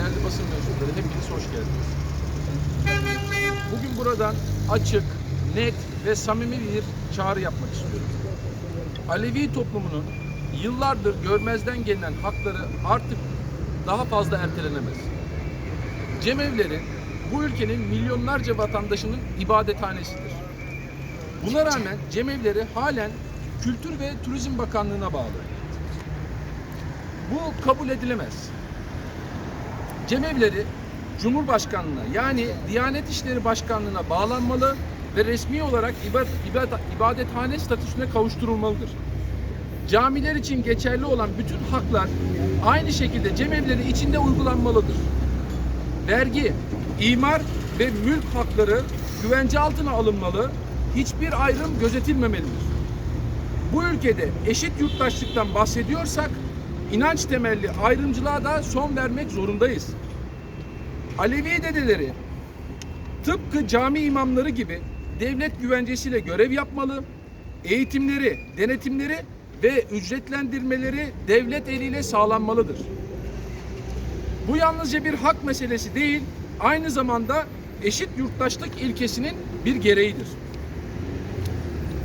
değerli basın mensupları hepiniz hoş geldiniz. Bugün buradan açık, net ve samimi bir çağrı yapmak istiyorum. Alevi toplumunun yıllardır görmezden gelinen hakları artık daha fazla ertelenemez. Cemevleri bu ülkenin milyonlarca vatandaşının ibadethanesidir. Buna rağmen cemevleri halen Kültür ve Turizm Bakanlığı'na bağlı. Bu kabul edilemez. Cemevleri Cumhurbaşkanlığına yani Diyanet İşleri Başkanlığı'na bağlanmalı ve resmi olarak ibad, ibad, ibadethane statüsüne kavuşturulmalıdır. Camiler için geçerli olan bütün haklar aynı şekilde cemevleri içinde uygulanmalıdır. Vergi, imar ve mülk hakları güvence altına alınmalı, hiçbir ayrım gözetilmemelidir. Bu ülkede eşit yurttaşlıktan bahsediyorsak inanç temelli ayrımcılığa da son vermek zorundayız. Alevi dedeleri tıpkı cami imamları gibi devlet güvencesiyle görev yapmalı, eğitimleri, denetimleri ve ücretlendirmeleri devlet eliyle sağlanmalıdır. Bu yalnızca bir hak meselesi değil, aynı zamanda eşit yurttaşlık ilkesinin bir gereğidir.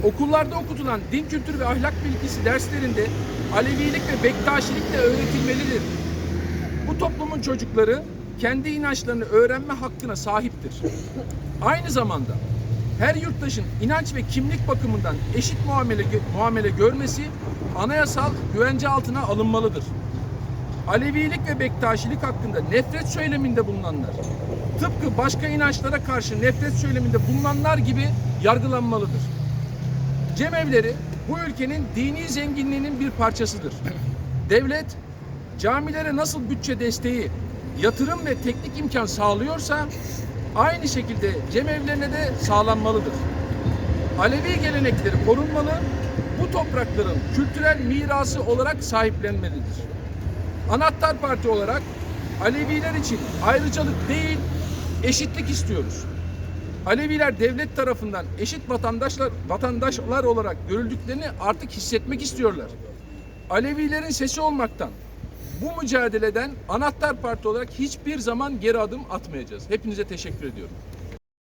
Okullarda okutulan din kültürü ve ahlak bilgisi derslerinde Alevilik ve Bektaşilik de öğretilmelidir. Bu toplumun çocukları kendi inançlarını öğrenme hakkına sahiptir. Aynı zamanda her yurttaşın inanç ve kimlik bakımından eşit muamele, muamele görmesi anayasal güvence altına alınmalıdır. Alevilik ve Bektaşilik hakkında nefret söyleminde bulunanlar, tıpkı başka inançlara karşı nefret söyleminde bulunanlar gibi yargılanmalıdır. Cemevleri bu ülkenin dini zenginliğinin bir parçasıdır. Devlet camilere nasıl bütçe desteği, yatırım ve teknik imkan sağlıyorsa aynı şekilde cemevlerine de sağlanmalıdır. Alevi gelenekleri korunmalı, bu toprakların kültürel mirası olarak sahiplenmelidir. Anahtar Parti olarak Aleviler için ayrıcalık değil, eşitlik istiyoruz. Aleviler devlet tarafından eşit vatandaşlar vatandaşlar olarak görüldüklerini artık hissetmek istiyorlar. Alevilerin sesi olmaktan, bu mücadeleden Anahtar Parti olarak hiçbir zaman geri adım atmayacağız. Hepinize teşekkür ediyorum.